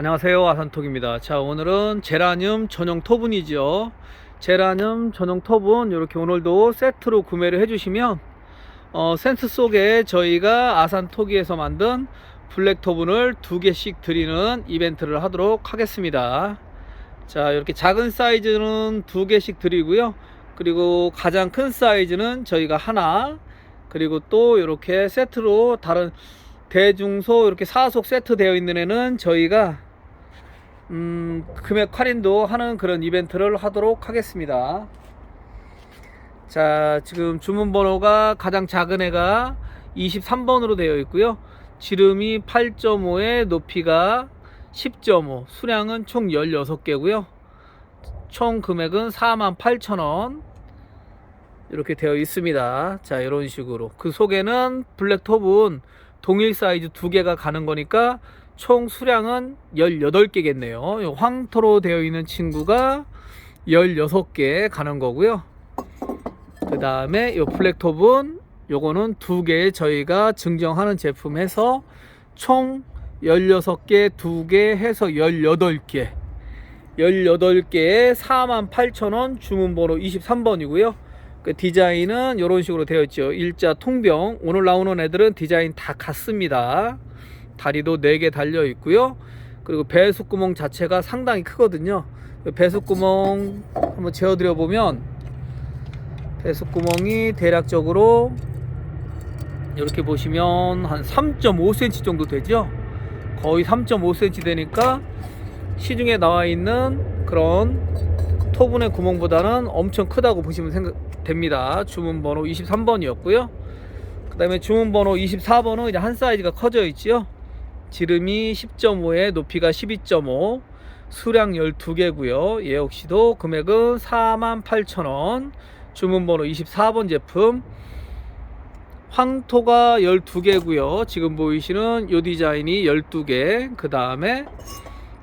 안녕하세요. 아산톡입니다. 자 오늘은 제라늄 전용 토분이죠. 제라늄 전용 토분 이렇게 오늘도 세트로 구매를 해주시면 어, 센스 속에 저희가 아산토기에서 만든 블랙 토분을 두 개씩 드리는 이벤트를 하도록 하겠습니다. 자 이렇게 작은 사이즈는 두 개씩 드리고요. 그리고 가장 큰 사이즈는 저희가 하나 그리고 또 이렇게 세트로 다른 대중소 이렇게 사속 세트 되어 있는 애는 저희가 음, 금액 할인도 하는 그런 이벤트를 하도록 하겠습니다. 자, 지금 주문 번호가 가장 작은 애가 23번으로 되어 있고요. 지름이 8.5에 높이가 10.5, 수량은 총 16개고요. 총 금액은 48,000원. 이렇게 되어 있습니다. 자, 이런 식으로. 그 속에는 블랙톱은 동일 사이즈 두 개가 가는 거니까 총 수량은 18개겠네요. 황토로 되어 있는 친구가 16개 가는 거고요. 그 다음에 이 블랙톱은 요거는 두 개 저희가 증정하는 제품 해서 총 16개, 두 개 해서 18개. 18개에 48,000원 주문번호 23번이고요. 그 디자인은 이런 식으로 되어 있죠. 일자 통병. 오늘 나오는 애들은 디자인 다 같습니다. 다리도 4개 달려 있고요. 그리고 배수구멍 자체가 상당히 크거든요. 배수구멍 한번 재어드려 보면 배수구멍이 대략적으로 이렇게 보시면 한 3.5cm 정도 되죠. 거의 3.5cm 되니까 시중에 나와 있는 그런 토분의 구멍보다는 엄청 크다고 보시면 생각 됩니다. 주문 번호 23번이었고요. 그 다음에 주문 번호 24번은 이제 한 사이즈가 커져 있지요. 지름이 10.5에 높이가 12.5 수량 12개고요. 얘 역시도 금액은 48,000원. 주문 번호 24번 제품. 황토가 12개고요. 지금 보이시는 요 디자인이 12개. 그 다음에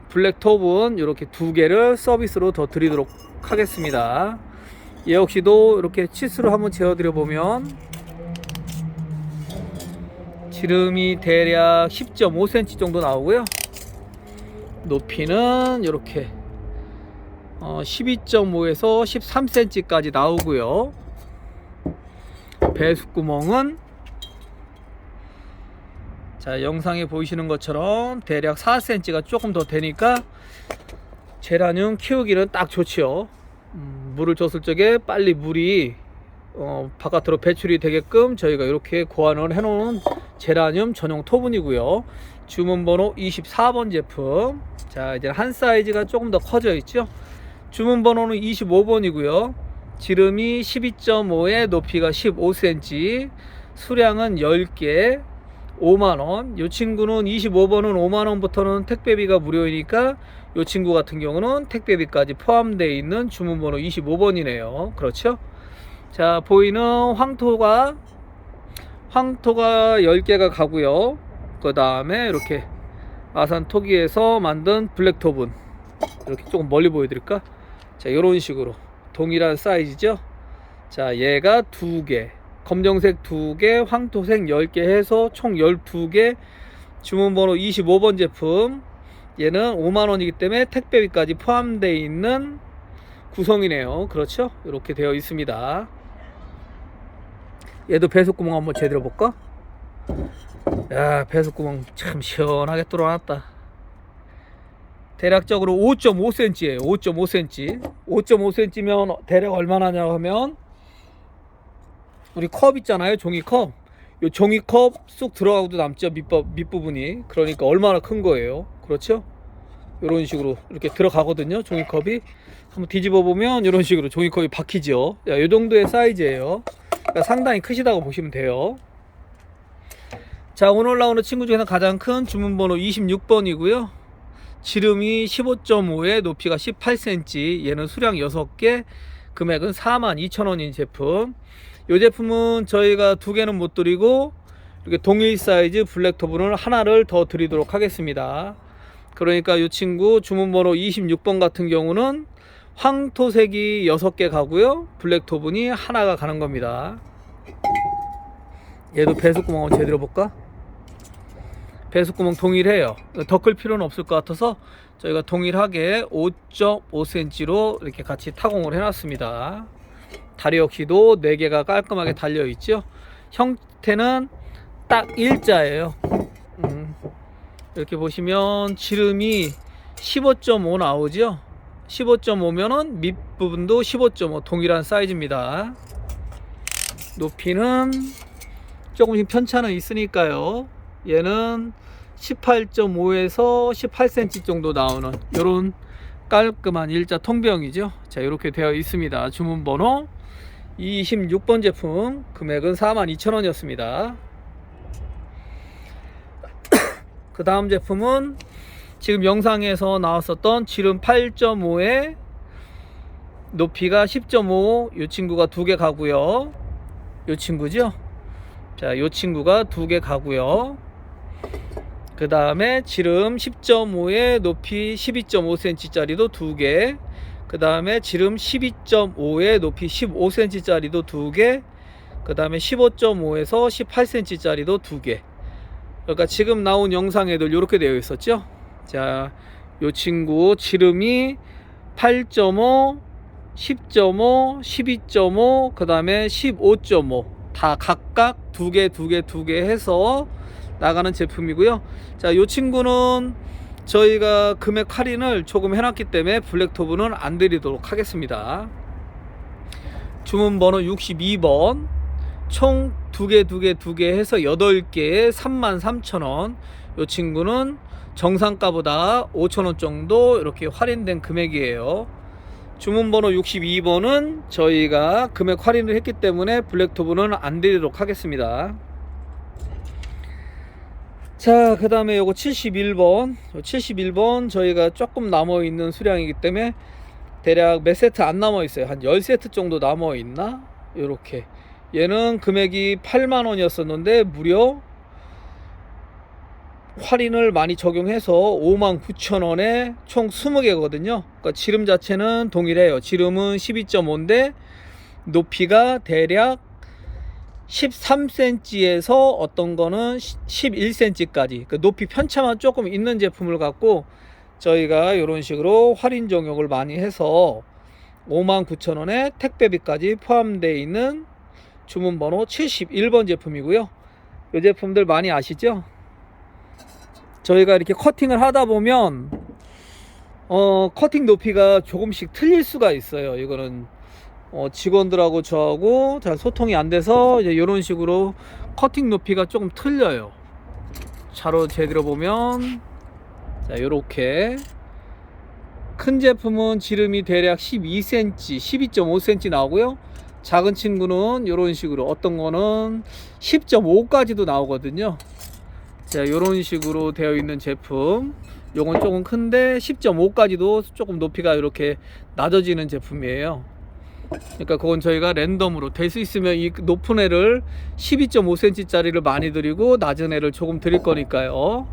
블랙톱은 이렇게 두 개를 서비스로 더 드리도록 하겠습니다. 얘 역시도 이렇게 치수를 한번 재어드려 보면 지름이 대략 10.5cm 정도 나오고요. 높이는 이렇게 어 12.5에서 13cm까지 나오고요. 배수구멍은 자 영상에 보이시는 것처럼 대략 4cm가 조금 더 되니까 제라늄 키우기는 딱 좋지요. 음, 물을 줬을 적에 빨리 물이 어, 바깥으로 배출이 되게끔 저희가 이렇게 고안을 해놓은 제라늄 전용 토분이고요. 주문번호 24번 제품. 자 이제 한 사이즈가 조금 더 커져 있죠. 주문번호는 25번이고요. 지름이 12.5에 높이가 15cm, 수량은 10개, 5만원. 이 친구는 25번은 5만원부터는 택배비가 무료이니까 이 친구 같은 경우는 택배비까지 포함되어 있는 주문번호 25번이네요. 그렇죠? 자, 보이는 황토가 황토가 10개가 가고요. 그 다음에 이렇게 아산 토기에서 만든 블랙톱은 이렇게 조금 멀리 보여드릴까? 자, 이런 식으로 동일한 사이즈죠. 자, 얘가 두 개, 검정색 두 개, 황토색 10개 해서 총 12개. 주문번호 25번 제품. 얘는 5만원이기 때문에 택배비까지 포함되어 있는 구성이네요. 그렇죠? 이렇게 되어 있습니다. 얘도 배수구멍 한번 제대로 볼까? 야, 배수구멍 참 시원하게 뚫어놨다. 대략적으로 5.5cm예요. 5.5cm. 5.5cm면 대략 얼마나냐 하면 우리 컵 있잖아요. 종이컵. 요 종이컵 쑥 들어가고도 남죠. 밑부, 밑부분이. 그러니까 얼마나 큰 거예요. 그렇죠? 이런 식으로 이렇게 들어가거든요. 종이컵이. 한번 뒤집어 보면 이런 식으로 종이컵이 박히죠. 야, 요 정도의 사이즈예요. 그러니까 상당히 크시다고 보시면 돼요. 자, 오늘 나오는 친구 중에서 가장 큰 주문번호 26번이고요. 지름이 15.5에 높이가 18cm. 얘는 수량 6개. 금액은 42,000원인 제품. 이 제품은 저희가 두 개는 못 드리고 이렇게 동일 사이즈 블랙톱을 하나를 더 드리도록 하겠습니다. 그러니까 이 친구 주문번호 26번 같은 경우는 황토색이 6개 가고요. 블랙톱은이 하나가 가는 겁니다. 얘도 배수구멍 한번 제대로 볼까? 배수구멍 동일해요. 더 클 필요는 없을 것 같아서 저희가 동일하게 5.5cm로 이렇게 같이 타공을 해놨습니다. 다리 역시도 4개가 깔끔하게 달려 있죠. 형태는 딱 일자예요. 음, 이렇게 보시면 지름이 15.5 나오죠. 15.5면은 밑부분도 15.5 동일한 사이즈입니다. 높이는 조금씩 편차는 있으니까요. 얘는 18.5에서 18cm 정도 나오는 이런 깔끔한 일자 통병이죠. 자, 이렇게 되어 있습니다. 주문번호 26번 제품 금액은 42,000원이었습니다. 그 다음 제품은 지금 영상에서 나왔었던 지름 8.5에 높이가 10.5 이 친구가 두 개 가고요. 이 친구죠. 자, 이 친구가 두 개 가고요. 그 다음에 지름 10.5에 높이 12.5cm 짜리도 두 개. 그 다음에 지름 12.5에 높이 15cm 짜리도 두 개. 그 다음에 15.5에서 18cm 짜리도 두 개. 그러니까 지금 나온 영상에도 이렇게 되어 있었죠. 자, 요 친구 지름이 8.5, 10.5, 12.5, 그 다음에 15.5. 다 각각 두 개, 두 개, 두 개 해서 나가는 제품이고요. 자, 요 친구는 저희가 금액 할인을 조금 해놨기 때문에 블랙토브는 안 드리도록 하겠습니다. 주문 번호 62번. 총 두 개, 두 개, 두 개 해서 8개에 33,000원. 요 친구는 정상가보다 5,000원 정도 이렇게 할인된 금액이에요. 주문 번호 62번은 저희가 금액 할인을 했기 때문에 블랙토브는 안 드리도록 하겠습니다. 자, 그 다음에 요거 71번. 71번 저희가 조금 남아 있는 수량이기 때문에 대략 몇 세트 안 남아 있어요. 한 10세트 정도 남아 있나? 요렇게. 얘는 금액이 8만 원이었었는데 무려 할인을 많이 적용해서 5만 9천 원에 총 20개거든요. 그러니까 지름 자체는 동일해요. 지름은 12.5인데 높이가 대략 13cm에서 어떤 거는 11cm까지 그 높이 편차만 조금 있는 제품을 갖고 저희가 이런 식으로 할인 적용을 많이 해서 59,000원에 택배비까지 포함되어 있는 주문 번호 71번 제품이고요. 이 제품들 많이 아시죠? 저희가 이렇게 커팅을 하다 보면 어, 커팅 높이가 조금씩 틀릴 수가 있어요. 이거는 어, 직원들하고 저하고 잘 소통이 안 돼서 이제 이런 식으로 커팅 높이가 조금 틀려요. 차로 제대로 보면 자 이렇게 큰 제품은 지름이 대략 12cm, 12.5cm 나오고요. 작은 친구는 이런 식으로 어떤 거는 10.5까지도 나오거든요. 자 이런 식으로 되어 있는 제품 요건 조금 큰데 10.5까지도 조금 높이가 이렇게 낮아지는 제품이에요. 그러니까 그건 저희가 랜덤으로 될 수 있으면 이 높은 애를 12.5cm 짜리를 많이 드리고 낮은 애를 조금 드릴 거니까요.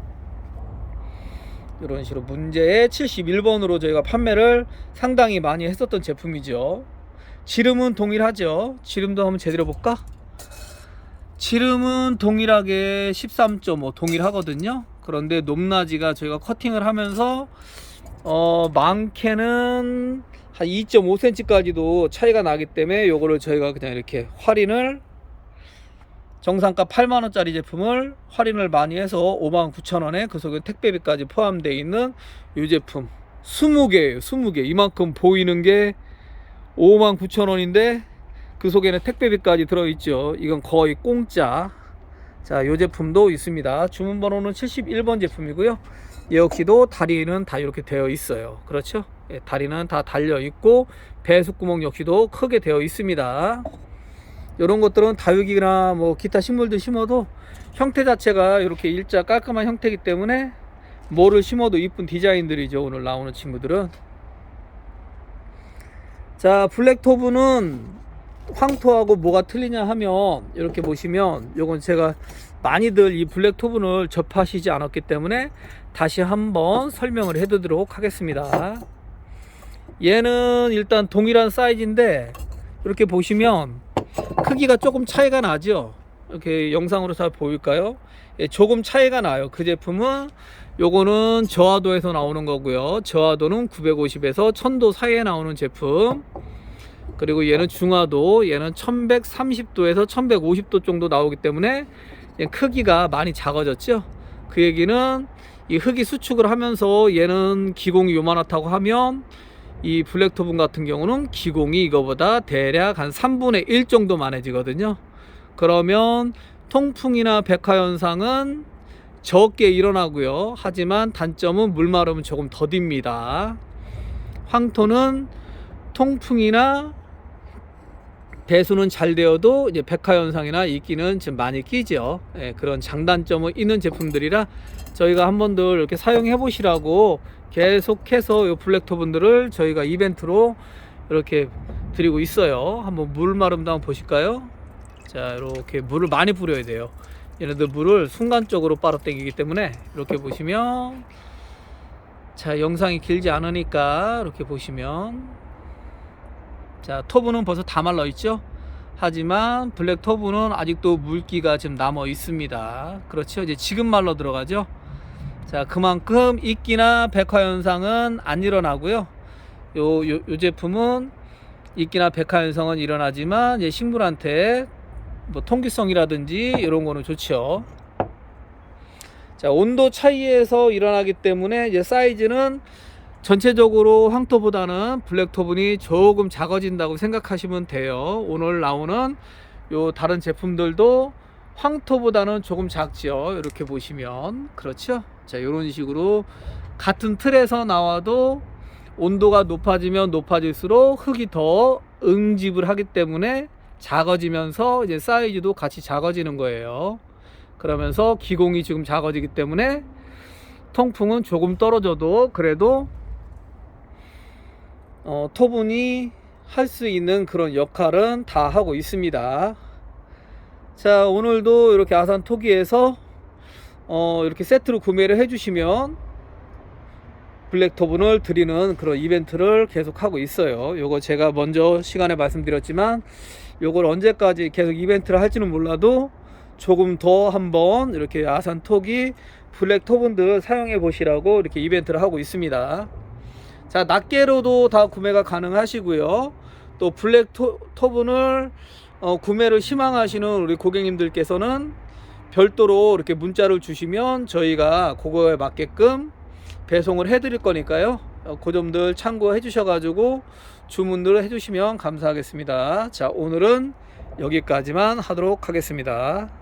이런 식으로 문제의 71번으로 저희가 판매를 상당히 많이 했었던 제품이죠. 지름은 동일하죠. 지름도 한번 제대로 볼까? 지름은 동일하게 13.5 동일하거든요. 그런데 높낮이가 저희가 커팅을 하면서 어 많게는 한 2.5cm까지도 차이가 나기 때문에 요거를 저희가 그냥 이렇게 할인을 정상가 8만원짜리 제품을 할인을 많이 해서 59,000원에 그 속에 택배비까지 포함되어 있는 이 제품 20개예요 20개 이만큼 보이는 게 59,000원인데 그 속에는 택배비까지 들어있죠 이건 거의 공짜 자, 이 제품도 있습니다. 주문 번호는 71번 제품이고요. 이 역시도 다리는 다 이렇게 되어 있어요. 그렇죠? 예, 다리는 다 달려 있고 배수 구멍 역시도 크게 되어 있습니다. 이런 것들은 다육이나 뭐 기타 식물들 심어도 형태 자체가 이렇게 일자 깔끔한 형태이기 때문에 뭐를 심어도 이쁜 디자인들이죠. 오늘 나오는 친구들은. 자, 블랙토브는 황토하고 뭐가 틀리냐 하면 이렇게 보시면 요건 제가 많이들 이 블랙토분을 접하시지 않았기 때문에 다시 한번 설명을 해드리도록 하겠습니다 얘는 일단 동일한 사이즈인데 이렇게 보시면 크기가 조금 차이가 나죠 이렇게 영상으로 잘 보일까요? 예, 조금 차이가 나요. 그 제품은 요거는 저하도에서 나오는 거고요. 저하도는 950에서 1000도 사이에 나오는 제품. 그리고 얘는 중하도, 얘는 1130도에서 1150도 정도 나오기 때문에 얘 크기가 많이 작아졌죠. 그 얘기는 이 흙이 수축을 하면서 얘는 기공이 요만하다고 하면 이 블랙토분 같은 경우는 기공이 이거보다 대략 한 3분의 1 정도 많아지거든요. 그러면 통풍이나 백화 현상은 적게 일어나고요. 하지만 단점은 물 마르면 조금 더딥니다. 황토는 통풍이나 배수는 잘 되어도 이제 백화 현상이나 이끼는 좀 많이 끼죠. 예, 그런 장단점은 있는 제품들이라 저희가 한번더 이렇게 사용해 보시라고 계속해서 요 블랙토분들을 저희가 이벤트로 이렇게 드리고 있어요. 한번 물 마름도 한번 보실까요? 자, 이렇게 물을 많이 뿌려야 돼요. 얘네들 물을 순간적으로 빨아당기기 때문에 이렇게 보시면 자, 영상이 길지 않으니까 이렇게 보시면 자, 토브는 벌써 다 말라 있죠? 하지만 블랙 토브는 아직도 물기가 좀 남아 있습니다. 그렇죠? 이제 지금 말로 들어가죠. 자, 그만큼 이끼나 백화 현상은 안 일어나고요. 요, 요, 요 제품은 이끼나 백화 현상은 일어나지만 이제 식물한테 뭐 통기성이라든지 이런 거는 좋죠. 자, 온도 차이에서 일어나기 때문에 이제 사이즈는 전체적으로 황토보다는 블랙 토분이 조금 작아진다고 생각하시면 돼요. 오늘 나오는 요 다른 제품들도 황토보다는 조금 작죠. 이렇게 보시면 그렇죠. 자, 이런 식으로 같은 틀에서 나와도 온도가 높아지면 높아질수록 흙이 더 응집을 하기 때문에 작아지면서 이제 사이즈도 같이 작아지는 거예요. 그러면서 기공이 지금 작아지기 때문에 통풍은 조금 떨어져도 그래도 어, 토분이 할 수 있는 그런 역할은 다 하고 있습니다. 자, 오늘도 이렇게 아산 토기에서 어, 이렇게 세트로 구매를 해주시면 블랙 토분을 드리는 그런 이벤트를 계속 하고 있어요. 요거 제가 먼저 시간에 말씀드렸지만 요걸 언제까지 계속 이벤트를 할지는 몰라도 조금 더 한번 이렇게 아산 토기 블랙 토분들 사용해 보시라고 이렇게 이벤트를 하고 있습니다. 자, 낱개로도 다 구매가 가능하시고요. 또 블랙 토, 토분을 어, 구매를 희망하시는 우리 고객님들께서는 별도로 이렇게 문자를 주시면 저희가 그거에 맞게끔 배송을 해드릴 거니까요. 어, 그 점들 참고해 주셔가지고 주문들을 해주시면 감사하겠습니다. 자, 오늘은 여기까지만 하도록 하겠습니다.